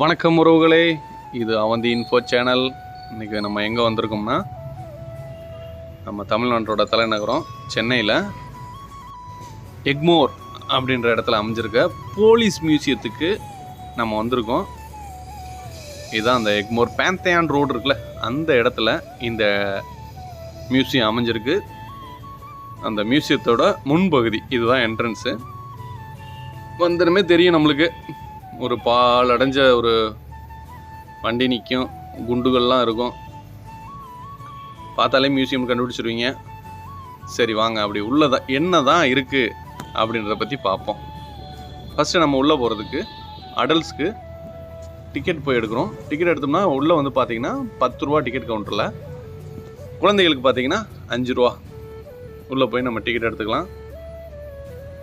வணக்கம் உறவுகளே. இது அவந்தி இன்ஃபோ சேனல் இன்றைக்கி நம்ம எங்கே வந்திருக்கோம்னா நம்ம தமிழ்நாட்டோட தலைநகரம் சென்னையில் எக்மோர் அப்படின்ற இடத்துல அமைஞ்சிருக்க போலீஸ் மியூசியத்துக்கு நம்ம வந்திருக்கோம். இதுதான் அந்த எக்மோர் பேந்தையான் ரோடு இருக்குல்ல அந்த இடத்துல இந்த மியூசியம் அமைஞ்சிருக்கு. அந்த மியூசியத்தோட முன்பகுதி இதுதான் என்ட்ரன்ஸு வந்தனுமே தெரியும் நம்மளுக்கு. ஒரு பால் அடைஞ்ச ஒரு வண்டி நிற்கும் குண்டுகள்லாம் இருக்கும். பார்த்தாலே மியூசியம் கண்டுபிடிச்சிருவீங்க. சரி வாங்க. அப்படி உள்ளதான் என்ன தான் இருக்குது அப்படின்றத பற்றி பார்ப்போம். ஃபஸ்ட்டு நம்ம உள்ளே போகிறதுக்கு அடல்ட்ஸ்க்கு டிக்கெட் போய் எடுக்கிறோம். டிக்கெட் எடுத்தோம்னா உள்ளே வந்து பார்த்தீங்கன்னா பத்து ரூபா டிக்கெட் கவுண்டரில் குழந்தைகளுக்கு பார்த்தீங்கன்னா அஞ்சு ரூபா. உள்ளே போய் நம்ம டிக்கெட் எடுத்துக்கலாம்.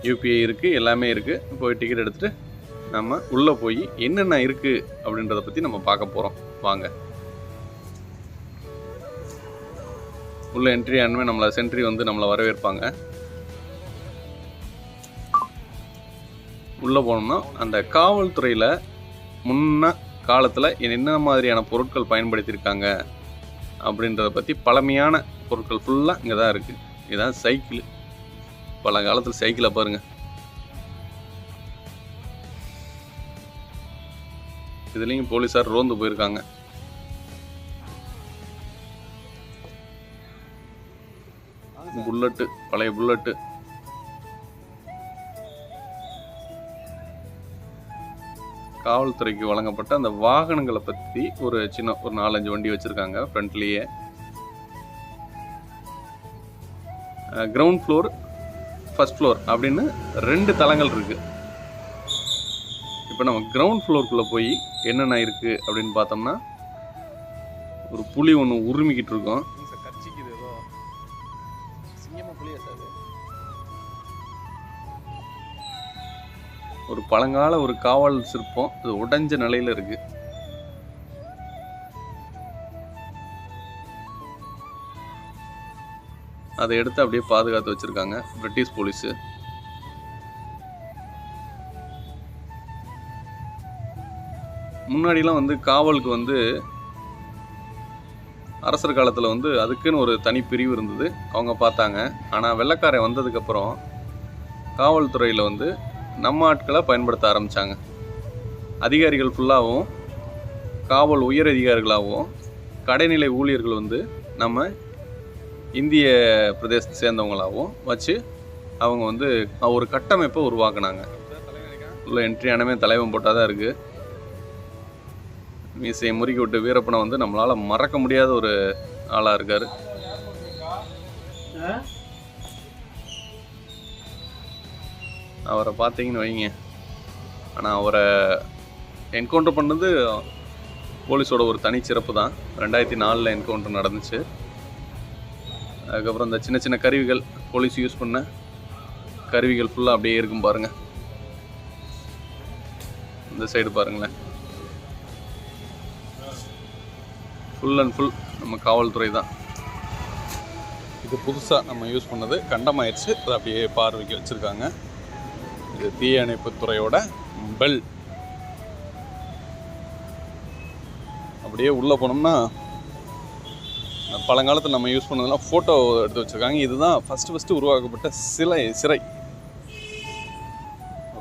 யூபிஐ இருக்குது எல்லாமே இருக்குது போய் டிக்கெட் எடுத்துகிட்டு நம்ம உள்ளே போய் என்னென்ன இருக்குது அப்படின்றத பற்றி நம்ம பார்க்க போகிறோம் வாங்க. உள்ள என்ட்ரி ஆனவே நம்மளை சென்ட்ரி வந்து நம்மளை வரவேற்பாங்க. உள்ளே போனோம்னா அந்த காவல்துறையில் முன்ன காலத்தில் என்ன மாதிரியான பொருட்கள் பயன்படுத்தியிருக்காங்க அப்படின்றத பற்றி பழமையான பொருட்கள் ஃபுல்லாக இங்கே தான் இருக்குது இதுதான் சைக்கிள் பல காலத்தில் சைக்கிளை பாருங்கள் இதுலேயும் போலீஸார் ரோந்து போயிருக்காங்க. புல்லட்டு பழைய புல்லட்டு. காவல்துறைக்கு வழங்கப்பட்ட அந்த வாகனங்களை பற்றி ஒரு சின்ன ஒரு நாலஞ்சு வண்டி வச்சுருக்காங்க ஃப்ரண்ட்லேயே. கிரவுண்ட் ஃப்ளோர் ஃபஸ்ட் ஃப்ளோர் அப்படின்னு ரெண்டு தளங்கள் இருக்குது இப்போ நம்ம கிரவுண்ட் ஃப்ளோருக்குள்ளே போய் என்னென்ன இருக்குது அப்படின்னு பார்த்தோம்னா ஒரு புலி ஒன்று உருமிக்கிட்டு இருக்கோம். ஒரு பழங்கால ஒரு காவல் சிற்பம் அது உடைஞ்ச நிலையில் இருக்கு. அதை எடுத்து அப்படியே பாதுகாத்து வச்சிருக்காங்க பிரிட்டிஷ் போலீஸு. முன்னாடிலாம் வந்து காவலுக்கு வந்து அரசர் காலத்தில் வந்து அதுக்குன்னு ஒரு தனி பிரிவு இருந்தது. அவங்க பார்த்தாங்க. ஆனால் வெள்ளக்காரன் வந்ததுக்கப்புறம் காவல்துறையில் வந்து நம்ம ஆட்களை பயன்படுத்த ஆரம்பித்தாங்க அதிகாரிகள் ஃபுல்லாகவும் காவல் உயர் அதிகாரிகளாகவும் கடைநிலை ஊழியர்கள் வந்து நம்ம இந்திய பிரதேசத்தை சேர்ந்தவங்களாகவும் வச்சு அவங்க வந்து ஒரு கட்டமைப்பை உருவாக்குனாங்க. உள்ள என்ட்ரி ஆனமே தலைவன் போட்டால் தான் இருக்குது மீசையை முறுக்கி விட்டு வீரப்பனை வந்து நம்மளால் மறக்க முடியாத ஒரு ஆளாக இருக்கார். அவரை பார்த்தீங்கன்னு வைங்க. ஆனால் அவரை என்கவுண்டர் பண்ணது போலீஸோட ஒரு தனிச்சிறப்பு தான். ரெண்டாயிரத்தி நாலில் என்கவுண்டர் நடந்துச்சு. அதுக்கப்புறம் இந்த சின்ன சின்ன கருவிகள் போலீஸ் யூஸ் பண்ண கருவிகள் ஃபுல்லாக அப்படியே இருக்கும் பாருங்கள் இந்த சைடு பாருங்களேன். ஃபுல் அண்ட் ஃபுல் நம்ம காவல்துறை தான். இது புதுசாக நம்ம யூஸ் பண்ணது கண்டமாயிடுச்சு. அதை அப்படியே பார்வைக்கு வச்சுருக்காங்க. இது தீயணைப்புத்துறையோட பெல் அப்படியே உள்ளே போனோம்னா பழங்காலத்தில் நம்ம யூஸ் பண்ணதெல்லாம் ஃபோட்டோ எடுத்து வச்சுருக்காங்க. இதுதான் ஃபஸ்ட்டு ஃபஸ்ட்டு உருவாக்கப்பட்ட சிலை சிறை.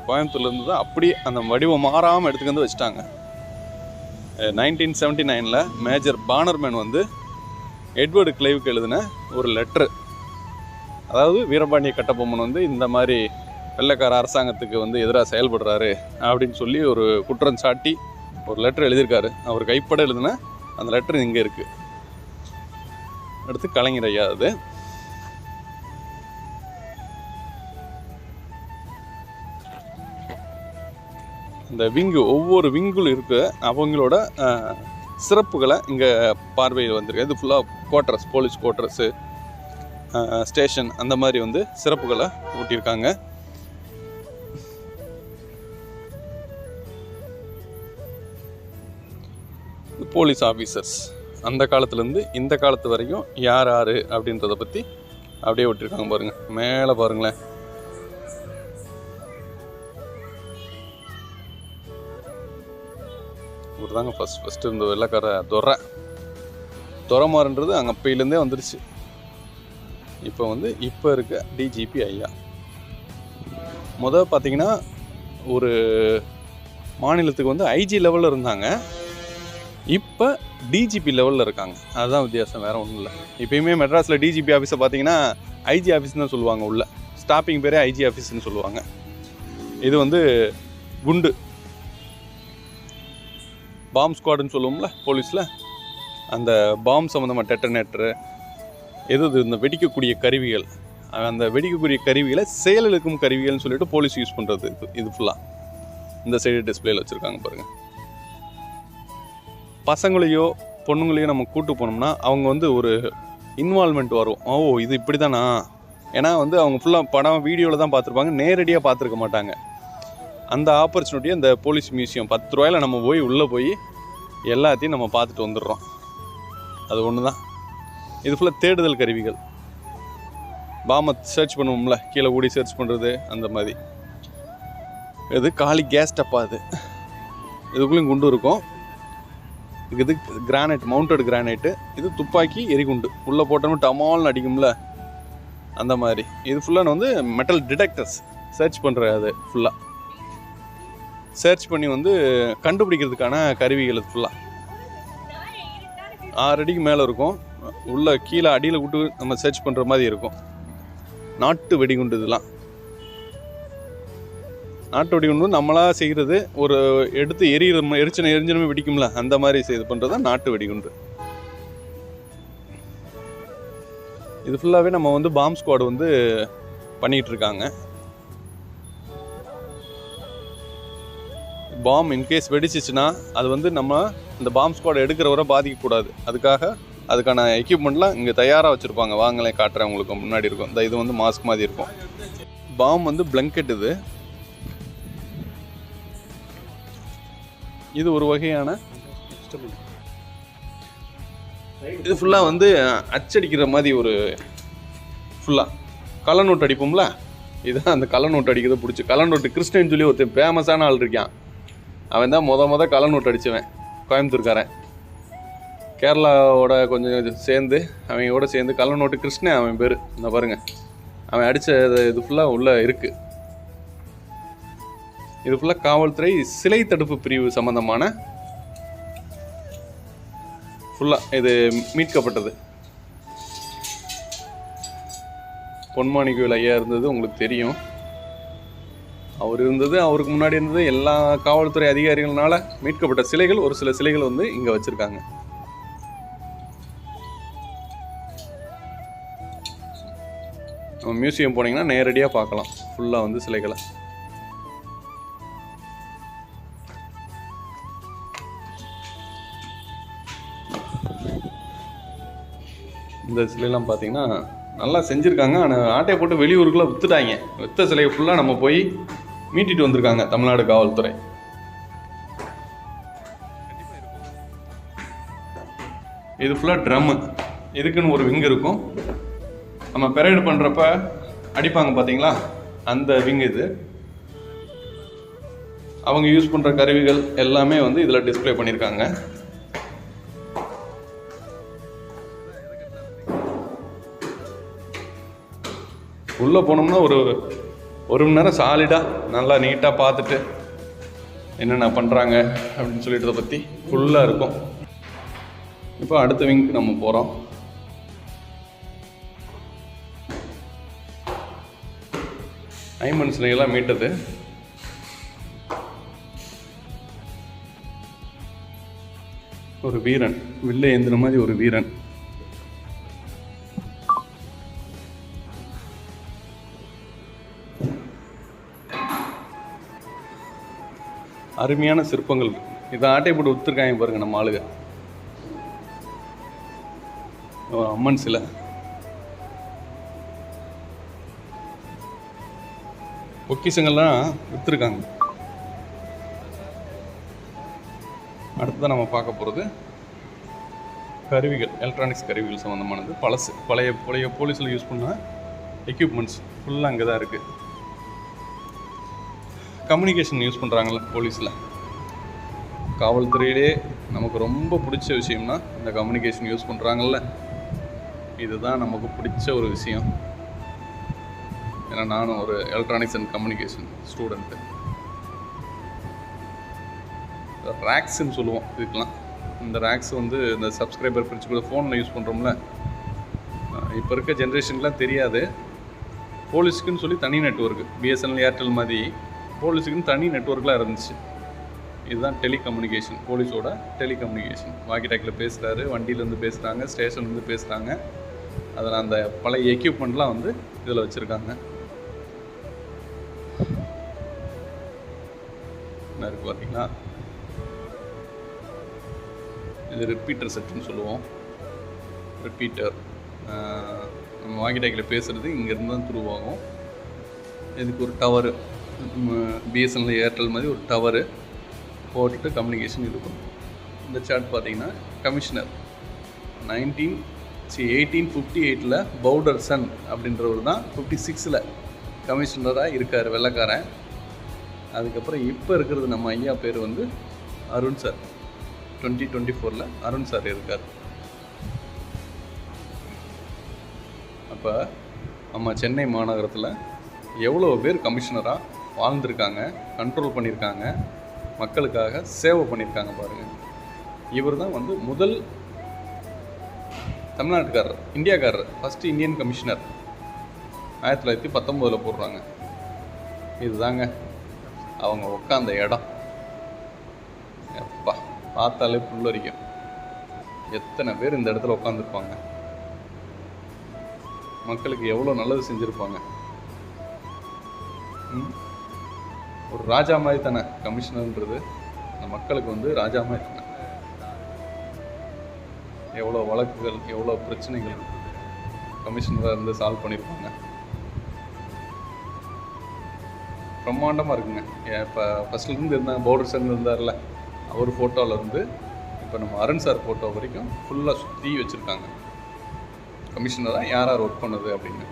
கோயம்புத்தூர்லேருந்து தான் அப்படியே அந்த வடிவம் மாறாமல் எடுத்துக்கிட்டு வந்து வச்சுட்டாங்க. நைன்டீன் செவன்ட்டி நைனில் மேஜர் பானர்மேன் வந்து எட்வர்டு கிளைவுக்கு எழுதின ஒரு லெட்ரு. அதாவது வீரபாண்டிய கட்டபொம்மன் வந்து இந்த மாதிரி வெள்ளக்கார அரசாங்கத்துக்கு வந்து எதிராக செயல்படுறாரு அப்படின்னு சொல்லி ஒரு குற்றம் சாட்டி ஒரு லெட்டர் எழுதியிருக்காரு. அவர் கைப்பட எழுதின அந்த லெட்டர் இங்கே இருக்குது அடுத்து கலைஞர் ஐயா அது. இந்த விங்கு ஒவ்வொரு விங்குலும் இருக்க அவங்களோட சிறப்புகளை இங்கே பார்வையில் வந்திருக்கு. இது ஃபுல்லாக குவார்ட்டர்ஸ் போலீஸ் குவார்ட்டர்ஸு ஸ்டேஷன் அந்த மாதிரி வந்து சிறப்புகளை ஊட்டியிருக்காங்க. போலீஸ் ஆஃபீஸர்ஸ் அந்த காலத்துலேருந்து இந்த காலத்து வரைக்கும் யார் யார் அப்படின்றத பற்றி அப்படியே விட்டுருக்காங்க பாருங்கள் மேலே பாருங்களேன். இவர் தாங்க ஃபஸ்ட் ஃபஸ்ட்டு இந்த வெள்ளக்கார துறை துறமாறுன்றது அங்கே அப்பையிலேருந்தே வந்துடுச்சு இப்போ வந்து இப்போ இருக்க டிஜிபி ஐயா. முத பார்த்தீங்கன்னா ஒரு மாநிலத்துக்கு வந்து ஐஜி லெவலில் இருந்தாங்க. இப்போ டிஜிபி லெவலில் இருக்காங்க. அதுதான் வித்தியாசம் வேறு ஒன்றும் இல்லை. இப்போயுமே மெட்ராஸில் டிஜிபி ஆஃபீஸை பார்த்தீங்கன்னா ஐஜி ஆஃபீஸ்னு தான் சொல்லுவாங்க உள்ள. ஸ்டாப்பிங் பேரே ஐஜி ஆஃபீஸ்னு சொல்லுவாங்க. இது வந்து குண்டு. பாம் ஸ்குவாடுன்னு சொல்லுவோம்ல போலீஸில்? அந்த பாம் சம்மந்தமாக டெட்டனேட்டரு எது இந்த வெடிக்கக்கூடிய கருவிகள் அந்த வெடிக்கக்கூடிய கருவிகளை செயலிழக்கும் கருவிகள்னு சொல்லிட்டு போலீஸ் யூஸ் பண்ணுறது இது இது ஃபுல்லாக இந்த சைடு டிஸ்பிளேல வச்சுருக்காங்க பாருங்கள் பசங்களையோ பொண்ணுங்களையோ நம்ம கூட்டு போனோம்னா அவங்க வந்து ஒரு இன்வால்மெண்ட் வரும். ஓ இது இப்படி தானா ஏன்னா வந்து அவங்க ஃபுல்லாக படம் வீடியோவில் தான் பார்த்துருப்பாங்க நேரடியாக பார்த்துருக்க மாட்டாங்க. அந்த ஆப்பர்ச்சுனிட்டியை இந்த போலீஸ் மியூசியம் பத்து ரூபாயில் நம்ம போய் உள்ளே போய் எல்லாத்தையும் நம்ம பார்த்துட்டு வந்துடுறோம். அது ஒன்று தான் இது ஃபுல்லாக தேடுதல் கருவிகள். பாமத் சர்ச் பண்ணுவோம்ல கீழே ஓடி சர்ச் பண்ணுறது அந்த மாதிரி. இது காலி கேஸ் டப்பா அது. இதுக்குள்ளேயும் குண்டு இருக்கும். இது கிரானைட் மவுண்டட் கிரானைட்டு இது துப்பாக்கி எரிகுண்டு. உள்ளே போட்டோம்னு டமால்னு அடிக்கும்ல. அந்த மாதிரி. இது ஃபுல்லாக வந்து மெட்டல் டிடெக்டர்ஸ் சர்ச் பண்ணுற அது ஃபுல்லாக சர்ச் பண்ணி வந்து கண்டுபிடிக்கிறதுக்கான கருவிகள் ஃபுல்லாக ஆறு அடிக்கு மேலே இருக்கும். உள்ள கீழே அடியில் விட்டு நம்ம சர்ச் பண்ணுற மாதிரி இருக்கும். நாட்டு வெடிகுண்டு இதெல்லாம். நாட்டு வெடிகுண்டு நம்மளாக செய்கிறது ஒரு எடுத்து எரியிற எரிச்சனை எரிஞ்சனமே வெடிக்கும்ல அந்த மாதிரி செய்து பண்ணுறது தான் நாட்டு வெடிகுண்டு. இது ஃபுல்லாகவே நம்ம வந்து பாம் ஸ்குவாடு வந்து பண்ணிகிட்ருக்காங்க பாம் இன்கேஸ் வெடிச்சிச்சுன்னா அது வந்து நம்ம இந்த பாம் ஸ்குவாட் எடுக்கிறவரை பாதிக்கக்கூடாது. அதுக்காக அதுக்கான எக்யூப்மெண்ட்லாம் இங்கே தயாராக வச்சுருப்பாங்க. வாங்களேன் காட்டுறேன் உங்களுக்கு முன்னாடி இருக்கும். இந்த இது வந்து மாஸ்க் மாதிரி இருக்கும். பாம் வந்து பிளங்கெட் இது. இது ஒரு வகையான இது ஃபுல்லாக வந்து அச்சடிக்கிற மாதிரி ஒரு ஃபுல்லாக கள்ள நோட்டு அடிப்போம்ல? இதுதான் அந்த கள்ள நோட்டு அடிக்கிறத பிடிச்சி. கள்ள நோட்டு கிறிஸ்டின் சொல்லி ஒருத்தன் ஃபேமஸான ஆள் இருக்கான். அவன் தான் மொத மொதல் கலன் நோட்டு அடிச்சவன் கோயம்புத்தூர்காரன். கேரளாவோட கொஞ்சம் சேர்ந்து அவங்களோட சேர்ந்து கள்ள நோட்டு கிருஷ்ணன் அவன் பேர். இந்த பாருங்க. அவன் அடித்த இது ஃபுல்லாக உள்ளே இருக்குது இது ஃபுல்லாக காவல்துறை சிலை தடுப்பு பிரிவு சம்மந்தமான ஃபுல்லாக இது மீட்கப்பட்டது. பொன்மாணிக்கோயில் ஐயா இருந்தது உங்களுக்கு தெரியும். அவர் இருந்தது அவருக்கு முன்னாடி இருந்தது எல்லா காவல்துறை அதிகாரிகள்னால மீட்கப்பட்ட சிலைகள் ஒரு சில சிலைகள் வந்து இங்கே வச்சுருக்காங்க. நம்ம மியூசியம் போனீங்கன்னா நேரடியாக பார்க்கலாம். ஃபுல்லாக வந்து சிலைகளை. இந்த சிலையெல்லாம் பார்த்தீங்கன்னா நல்லா செஞ்சுருக்காங்க. ஆனால் ஆட்டையை போட்டு வெளியூருக்குள்ளே விற்றுட்டாங்க வித்த சிலையை ஃபுல்லாக நம்ம போய் மீட்டிட்டு வந்திருக்காங்க தமிழ்நாடு காவல்துறை. இது ஃபுல்லாக ட்ரம்மு இதுக்குன்னு ஒரு விங் இருக்கும். நம்ம பெரேடு பண்ணுறப்ப அடிப்பாங்க பார்த்தீங்களா அந்த விங் இது. அவங்க யூஸ் பண்ணுற கருவிகள் எல்லாமே வந்து இதில் டிஸ்ப்ளே பண்ணியிருக்காங்க உள்ளே போனோம்னா ஒரு ஒரு மணி நேரம் சாலிடாக நல்லா நீட்டாக பார்த்துட்டு என்னென்ன பண்ணுறாங்க அப்படின்னு சொல்லிட்டு பற்றி ஃபுல்லாக இருக்கும். இப்போ அடுத்த விங்க்கு நம்ம போகிறோம் ஐமன் சிலையெல்லாம் மீட்டது. ஒரு வீரன் வில்லை ஏந்தின மாதிரி ஒரு வீரன். அருமையான சிற்பங்கள். இதை ஆட்டை போட்டு வித்துருக்காங்க பாருங்க நம்ம ஆளுக அம்மன் சிலை. பொக்கிஷங்கள்லாம் விற்றுருக்காங்க அடுத்ததான் நம்ம பார்க்க போகிறது கருவிகள் எலக்ட்ரானிக்ஸ் கருவிகள் சம்மந்தமானது பழசு பழைய பழைய போலீஸில் யூஸ் பண்ண எக்யூப்மெண்ட்ஸ் ஃபுல்லாக அங்கே தான் இருக்குது கம்யூனிகேஷன் யூஸ் பண்ணுறாங்கல்ல போலீஸில் காவல்துறையிலே நமக்கு ரொம்ப பிடிச்ச விஷயம்னா இந்த கம்யூனிகேஷன் யூஸ் பண்ணுறாங்கல்ல இதுதான் நமக்கு பிடிச்ச ஒரு விஷயம். ஏன்னா நானும் ஒரு எலக்ட்ரானிக்ஸ் அண்ட் கம்யூனிகேஷன் ஸ்டூடெண்ட்டு ரேக்ஸ்ன்னு சொல்லுவோம் இதுக்கெலாம் இந்த ரேக்ஸ் வந்து இந்த சப்ஸ்கிரைபர் பிரிச்சு கூட ஃபோனில் யூஸ் பண்ணுறோம்ல இப்போ இருக்க ஜென்ரேஷன்லாம் தெரியாது. போலீஸ்க்குன்னு சொல்லி தனி நெட்ஒர்க்கு பிஎஸ்என்எல் ஏர்டெல் மாதிரி போலீஸுக்குன்னு தனி நெட்ஒர்க்லாம் இருந்துச்சு. இதுதான் டெலிகம்யூனிகேஷன் போலீஸோட டெலிகம்யூனிகேஷன் வாக்கி டாக்கில் பேசுகிறாரு வண்டியிலேருந்து பேசுகிறாங்க ஸ்டேஷன்லேருந்து பேசுகிறாங்க அதில் அந்த பழைய எக்யூப்மெண்ட்லாம் வந்து இதில் வச்சுருக்காங்க. என்ன இருக்குது பார்த்தீங்களா? இது ரிப்பீட்டர் செட்டுன்னு சொல்லுவோம். ரிப்பீட்டர் நம்ம வாக்கி டாக்கில் பேசுகிறது இங்கேருந்து தான் துருவாகும் இதுக்கு ஒரு டவரு பிஎஸ்என்எல் ஏர்டெல் மாதிரி ஒரு டவரு போட்டுட்டு கம்யூனிகேஷன் இருக்கும் இந்த சார்ட் பார்த்தீங்கன்னா commissioner nineteen C eighteen fifty எயிட்டில் பவுடர் சன் அப்படின்றவர் தான் ஃபிஃப்டி சிக்ஸில் கமிஷனராக இருக்கார் வெள்ளைக்காரன். அதுக்கப்புறம் இப்போ இருக்கிறது நம்ம ஐயா பேர் வந்து அருண் சார் டுவெண்ட்டி டுவெண்ட்டி ஃபோரில் அருண் சார் இருக்கார். அப்போ நம்ம சென்னை மாநகரத்தில் எவ்வளோ பேர் கமிஷனராக வாழ்ந்திருக்காங்க கண்ட்ரோல் பண்ணியிருக்காங்க மக்களுக்காக சேவை பண்ணியிருக்காங்க பாருங்கள் இவர் தான் வந்து முதல் தமிழ்நாட்டுக்காரர் இந்தியாக்காரர் ஃபஸ்ட்டு இந்தியன் கமிஷனர் ஆயிரத்தி தொள்ளாயிரத்தி பத்தொம்போதில் போடுறாங்க. இதுதாங்க அவங்க உட்காந்த இடம். எப்பா பார்த்தாலே புல்லரிக்கும். எத்தனை பேர் இந்த இடத்துல உட்காந்துருப்பாங்க மக்களுக்கு எவ்வளோ நல்லது செஞ்சுருப்பாங்க? ம்? ஒரு ராஜா மாதிரி தானே கமிஷனர்ன்றது. மக்களுக்கு வந்து ராஜா மாதிரி தானே. எவ்வளோ வழக்குகள் எவ்வளோ பிரச்சனைகள் கமிஷனராக இருந்து சால்வ் பண்ணியிருப்பாங்க பிரம்மாண்டமாக இருக்குங்க. இப்போ ஃபஸ்ட்லேருந்து இருந்தாங்க பவுடர் சேர்ந்து இருந்தார்ல அவர் ஃபோட்டோவிலேருந்து இப்போ நம்ம அருண் சார் ஃபோட்டோ வரைக்கும் ஃபுல்லாக சுற்றி வச்சுருக்காங்க. கமிஷனராக யார் யார் ஒர்க் பண்ணது அப்படின்னு.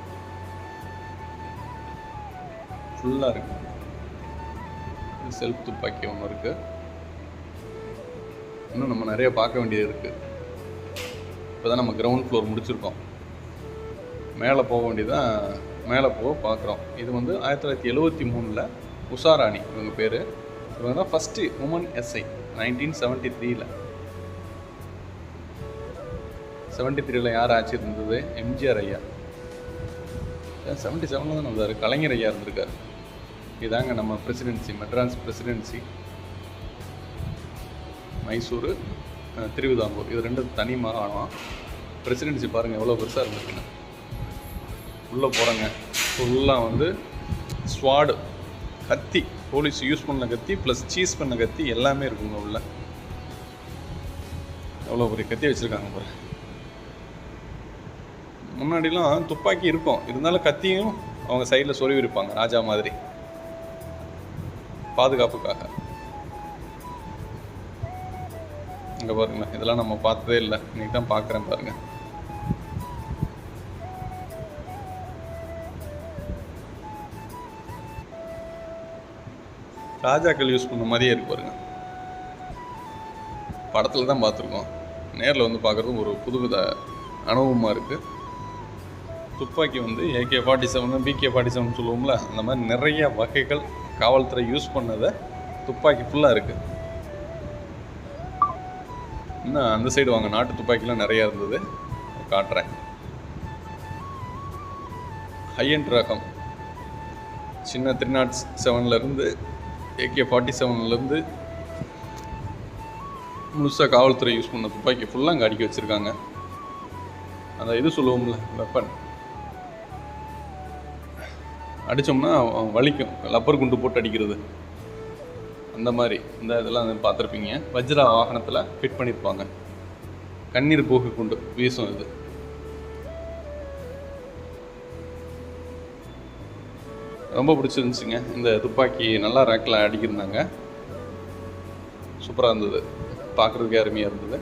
ஃபுல்லாக இருக்குது செல்ஃப் துப்பாக்கி ஒன்று இருக்குது இன்னும் நம்ம நிறைய பார்க்க வேண்டியது இருக்குது இப்போ தான் நம்ம கிரவுண்ட் ஃப்ளோர் முடிச்சிருக்கோம். மேலே போக வேண்டியதான் மேலே போக பார்க்குறோம். இது வந்து ஆயிரத்தி தொள்ளாயிரத்தி எழுவத்தி மூணில் உஷாராணி இவங்க பேர். இவங்க தான் first woman SI nineteen seventy த்ரீயில் செவன்ட்டி த்ரீல யார் ஆட்சி இருந்தது? எம்ஜிஆர் ஐயா. செவன்ட்டி செவனில் தான் வந்தார்? கலைஞர் ஐயா இருந்திருக்காரு. இதாங்க நம்ம பிரசிடென்சி மெட்ராஸ் பிரசிடென்சி மைசூர் திருவிதாங்கூர் இது ரெண்டும் தனி மாகாணம்? பிரசிடென்சி பாருங்கள் எவ்வளோ பெருசாக இருந்துச்சுன்னு உள்ளே போகிறேங்க ஃபுல்லாக வந்து ஸ்வாடு கத்தி போலீஸ் யூஸ் பண்ண கத்தி ப்ளஸ் சீஸ் பண்ண கத்தி எல்லாமே இருக்குங்க உள்ள. எவ்வளோ பெரிய கத்தி வச்சுருக்காங்க பாரு. முன்னாடிலாம் துப்பாக்கி இருக்கும். இருந்தாலும் கத்தியும் அவங்க சைடில் சொருவி இருப்பாங்க ராஜா மாதிரி. பாதுகாப்புக்காக. இங்கே பாருங்களேன் இதெல்லாம் நம்ம பார்த்ததே இல்லை. இன்னைக்கு தான் பார்க்குறேன் பாருங்க. ராஜாக்கள் யூஸ் பண்ண மாதிரியே இருக்கு பாருங்க. படத்தில் தான் பார்த்துருக்கோம். நேரில் வந்து பார்க்குறதும் ஒரு புதுவித அனுபவமாக இருக்குது துப்பாக்கி வந்து AK forty seven PK forty seven சொல்லுவோம்ல அந்த மாதிரி நிறைய வகைகள் காவல்துறை யூஸ் பண்ணதை துப்பாக்கி ஃபுல்லாக இருக்குது இன்னும் அந்த சைடு வாங்க. நாட்டு துப்பாக்கிலாம் நிறையா இருந்தது. காட்டுறேன். ஹையண்ட் ரகம். சின்ன த்ரீ நாட் செவன்லேருந்து ஏகே ஃபார்ட்டி செவன்லேருந்து முழுசாக காவல்துறை யூஸ் பண்ண துப்பாக்கி ஃபுல்லாக அங்கே அடிக்க வச்சுருக்காங்க. அந்த இது சொல்லுவோம்ல வெப்பன் அடித்தோம்னா வலிக்கும். லப்பர் குண்டு போட்டு அடிக்கிறது. அந்த மாதிரி. இந்த இதெல்லாம் பார்த்துருப்பீங்க. வஜ்ரா வாகனத்தில் ஃபிட் பண்ணியிருப்பாங்க கண்ணீர் போக்கு குண்டு வீசும் இது. ரொம்ப பிடிச்சிருந்துச்சுங்க. இந்த துப்பாக்கி நல்லா ரேக்கில் அடிக்கிருந்தாங்க. சூப்பராக இருந்தது. பார்க்குறதுக்கே அருமையாக இருந்தது.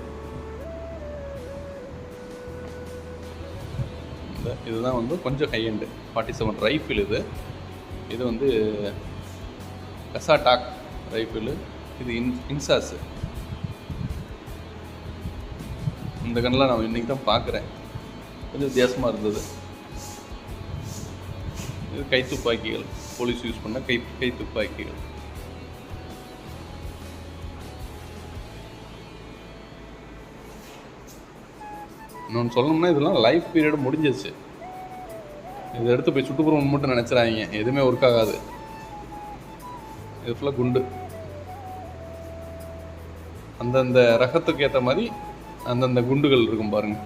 இந்த இதுதான் வந்து கொஞ்சம் high end forty seven rifle இது. இது வந்து கசாடாக் ரைஃபிள். இது இன் இன்சாஸு. இந்த கண்ணில் நான் இன்றைக்கி தான் பார்க்குறேன். கொஞ்சம் வித்தியாசமாக இருந்தது. இது கை துப்பாக்கிகள். போலீஸ் யூஸ் பண்ண கை கை துப்பாக்கிகள். இன்னொன்று சொல்லணும்னா இதெல்லாம் லைஃப் பீரியட் முடிஞ்சிச்சு இதை எடுத்து போய் சுட்டுப்புறம் மட்டும் நினச்சிடாதீங்க. எதுவுமே ஒர்க் ஆகாது. இது ஃபுல்லாக குண்டு. அந்தந்த ரகத்துக்கு ஏற்ற மாதிரி அந்தந்த குண்டுகள் இருக்கும் பாருங்க.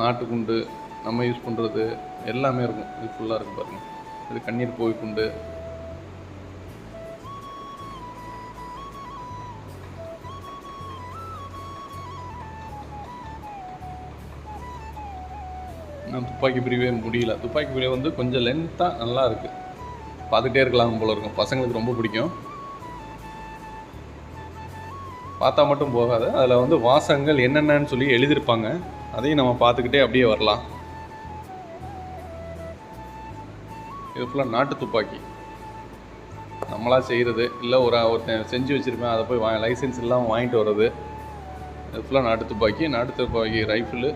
நாட்டு குண்டு நம்ம யூஸ் பண்ணுறது எல்லாமே இருக்கும். இது ஃபுல்லாக இருக்கும் பாருங்க. இது கண்ணீர் போய் குண்டு. நான் துப்பாக்கி பிரிவே முடியல. துப்பாக்கி பிரிவு வந்து கொஞ்சம் லென்த்தாக நல்லா இருக்குது பார்த்துட்டே இருக்கலாம் போல இருக்கும். பசங்களுக்கு ரொம்ப பிடிக்கும். பார்த்தா மட்டும் போகாது. அதில் வந்து வாசகங்கள் என்னென்னு சொல்லி எழுதியிருப்பாங்க. அதையும் நம்ம பார்த்துக்கிட்டே அப்படியே வரலாம். இது ஃபுல்லாக நாட்டு துப்பாக்கி. நம்மளாக செய்கிறது இல்லை ஒரு ஒருத்தன் செஞ்சு வச்சுருப்பேன். அதை போய் வா லைசன்ஸ் இல்லாமல் வாங்கிட்டு வர்றது. இது ஃபுல்லாக நாட்டு துப்பாக்கி. நாட்டு துப்பாக்கி ரைஃபிளு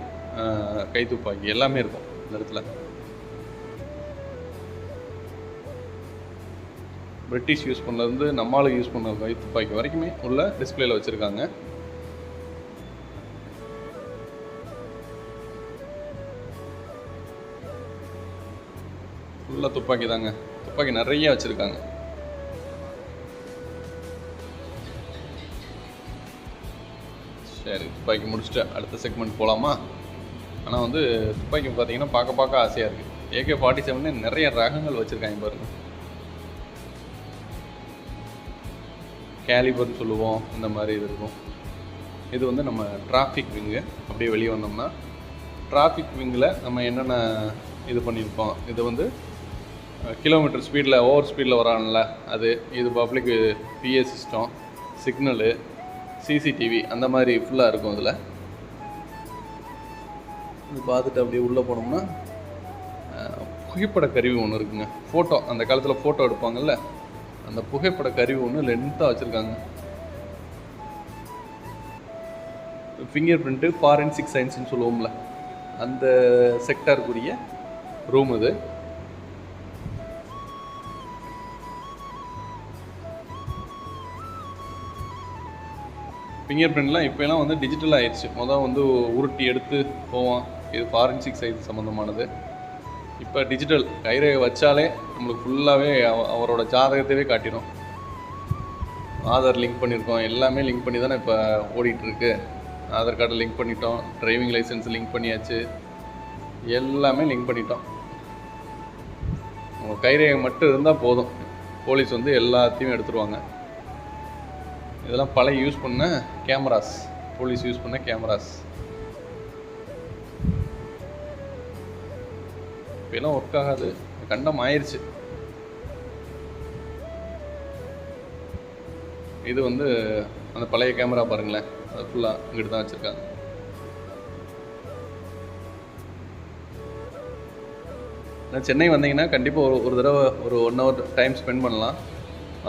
கைத்துப்பாக்கி எல்லாமே இருக்கும் இந்த இடத்துல. பிரிட்டிஷ் யூஸ் பண்ணலேருந்து நம்மளுக்கு யூஸ் பண்ண கை துப்பாக்கி வரைக்குமே உள்ள டிஸ்பிளேல வச்சுருக்காங்க. ஃபுல்லாக துப்பாக்கி தாங்க. துப்பாக்கி நிறைய வச்சுருக்காங்க. சரி துப்பாக்கி முடிச்சுட்டு அடுத்த செக்மெண்ட் போகலாமா ஆனால் வந்து துப்பாக்கி பார்த்தீங்கன்னா பார்க்க பார்க்க ஆசையாக இருக்குது ஏகே ஃபார்ட்டி செவனே நிறைய ரகங்கள் வச்சுருக்காங்க பாருங்க. கேலிபர்னு சொல்லுவோம் இந்த மாதிரி இது இருக்கும். இது வந்து நம்ம டிராஃபிக் விங்கு அப்படியே வெளியே வந்தோம்னா டிராஃபிக் விங்கில் நம்ம என்னென்ன இது பண்ணியிருப்போம்? இது வந்து கிலோமீட்டர் ஸ்பீடில் ஓவர் ஸ்பீடில் வரான்ல அது இது public PA system signal CCTV அந்த மாதிரி ஃபுல்லாக இருக்கும் இதில். இது பார்த்துட்டு அப்படியே உள்ளே போனோம்னா புகைப்பட கருவி ஒன்று இருக்குங்க. ஃபோட்டோ அந்த காலத்தில் ஃபோட்டோ எடுப்பாங்கல்ல? அந்த புகைப்பட கருவி ஒன்று லென்த்தாக வச்சுருக்காங்க ஃபிங்கர் பிரிண்ட்டு ஃபாரன்சிக் சயின்ஸ்னு சொல்லுவோம்ல. அந்த செக்டருக்குரிய ரூம் இது. ஃபிங்கர் பிரிண்ட்லாம் இப்போலாம் வந்து டிஜிட்டல் ஆயிடுச்சு. மொதல் வந்து உருட்டி எடுத்து போவான். இது ஃபாரன்சிக் சைஸ் சம்மந்தமானது இப்போ டிஜிட்டல் கைரேகை வச்சாலே நம்மளுக்கு ஃபுல்லாகவே அவரோட ஜாதகத்தையே காட்டிடும் ஆதார் லிங்க் பண்ணியிருக்கோம் எல்லாமே லிங்க் பண்ணி தானே இப்போ ஓடிட்டுருக்கு. ஆதார் கார்டை லிங்க் பண்ணிட்டோம். டிரைவிங் லைசன்ஸ் லிங்க் பண்ணியாச்சு. எல்லாமே லிங்க் பண்ணிட்டோம். உங்கள் கைரேகை மட்டும் இருந்தால் போதும். போலீஸ் வந்து எல்லாத்தையும் எடுத்துருவாங்க. இதெல்லாம் பழைய யூஸ் பண்ண கேமராஸ் போலீஸ் யூஸ் பண்ண கேமராஸ் இப்போலாம் ஒர்க் ஆகாது. கண்டம் ஆயிடுச்சு இது வந்து அந்த பழைய கேமரா பாருங்களேன். அது ஃபுல்லாக இங்கிட்டு தான் வச்சுருக்காங்க. நான் சென்னை வந்தீங்கன்னா கண்டிப்பாக ஒரு ஒரு தடவை ஒரு ஒன் ஹவர் டைம் ஸ்பெண்ட் பண்ணலாம்.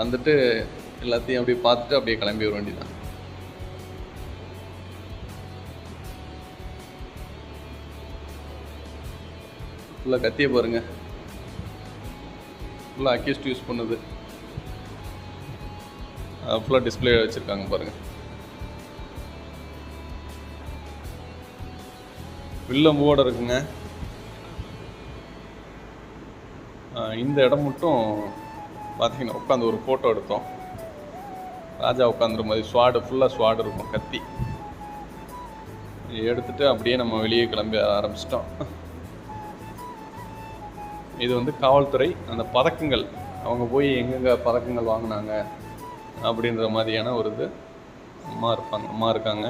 வந்துட்டு எல்லாத்தையும் அப்படியே பார்த்துட்டு அப்படியே கிளம்பி வர வேண்டியதான் ஃபுல்லாக கத்திய பாருங்க. ஃபுல்லாக அக்யூஸ்ட் யூஸ் பண்ணுது. ஃபுல்லாக டிஸ்பிளே வச்சுருக்காங்க பாருங்க. வில்ல மூவோட இருக்குங்க. இந்த இடம் மட்டும் பார்த்தீங்கன்னா உட்காந்து ஒரு ஃபோட்டோ எடுத்தோம். ராஜா உட்காந்துரு மாதிரி ஸ்வாடு ஃபுல்லாக ஸ்வாடு இருக்கும் கத்தி. எடுத்துட்டு அப்படியே நம்ம வெளியே கிளம்பி ஆரம்பிச்சிட்டோம். இது வந்து காவல்துறை அந்த பதக்கங்கள் அவங்க போய் எங்கெங்கே பதக்கங்கள் வாங்கினாங்க அப்படின்ற மாதிரியான ஒரு இது அம்மா இருப்பாங்க அம்மா இருக்காங்க.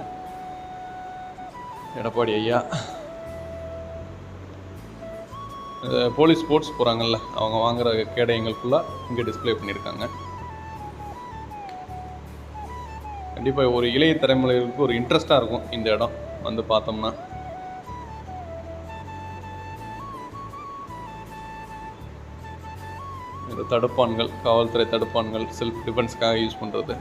எடப்பாடி ஐயா. போலீஸ் ஸ்போர்ட்ஸ் போகிறாங்கல்ல அவங்க வாங்குற கேடயங்கள் ஃபுல்லாக இங்கே டிஸ்ப்ளே பண்ணியிருக்காங்க கண்டிப்பாக ஒரு இளைய தலைமுறைகளுக்கு ஒரு இன்ட்ரெஸ்ட்டாக இருக்கும் இந்த இடம் வந்து பார்த்தோம்னா. தடுப்பான்கள் காவல்துறை தடுப்பான்கள் செல்ஃப் டிஃபென்ஸ்க்காக யூஸ் பண்ணுறது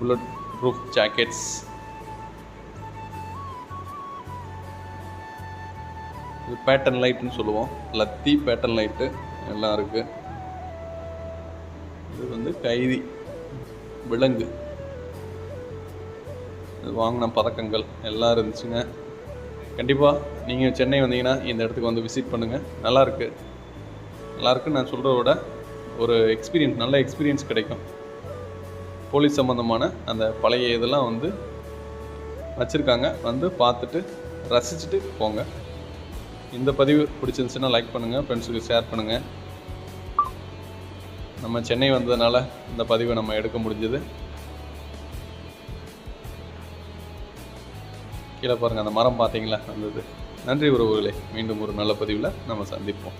புல்லட் ப்ரூஃப் ஜாக்கெட்ஸ் இது பேட்டர்ன் லைட்டுன்னு சொல்லுவோம். லத்தி பேட்டர்ன் லைட்டு எல்லாம் இருக்குது இது வந்து கைதி விலங்கு. வாங்கின பதக்கங்கள் எல்லாம் இருந்துச்சுங்க. கண்டிப்பாக நீங்கள் சென்னை வந்தீங்கன்னா இந்த இடத்துக்கு வந்து விசிட் பண்ணுங்கள் நல்லாயிருக்கு நல்லாயிருக்குன்னு நான் சொல்கிறத விட ஒரு எக்ஸ்பீரியன்ஸ் நல்ல எக்ஸ்பீரியன்ஸ் கிடைக்கும். போலீஸ் சம்மந்தமான அந்த பழைய இதெல்லாம் வந்து வச்சுருக்காங்க. வந்து பார்த்துட்டு ரசிச்சுட்டு போங்க. இந்த பதிவு பிடிச்சிருந்துச்சுன்னா லைக் பண்ணுங்கள் ஃப்ரெண்ட்ஸுக்கு ஷேர் பண்ணுங்கள் நம்ம சென்னை வந்ததுனால இந்த பதிவை நம்ம எடுக்க முடிஞ்சது. கீழே பாருங்கள் அந்த மரம் பார்த்தீங்களா? வந்தது. நன்றி உறவுகளே மீண்டும் ஒரு நல்ல பதிவில் நம்ம சந்திப்போம்.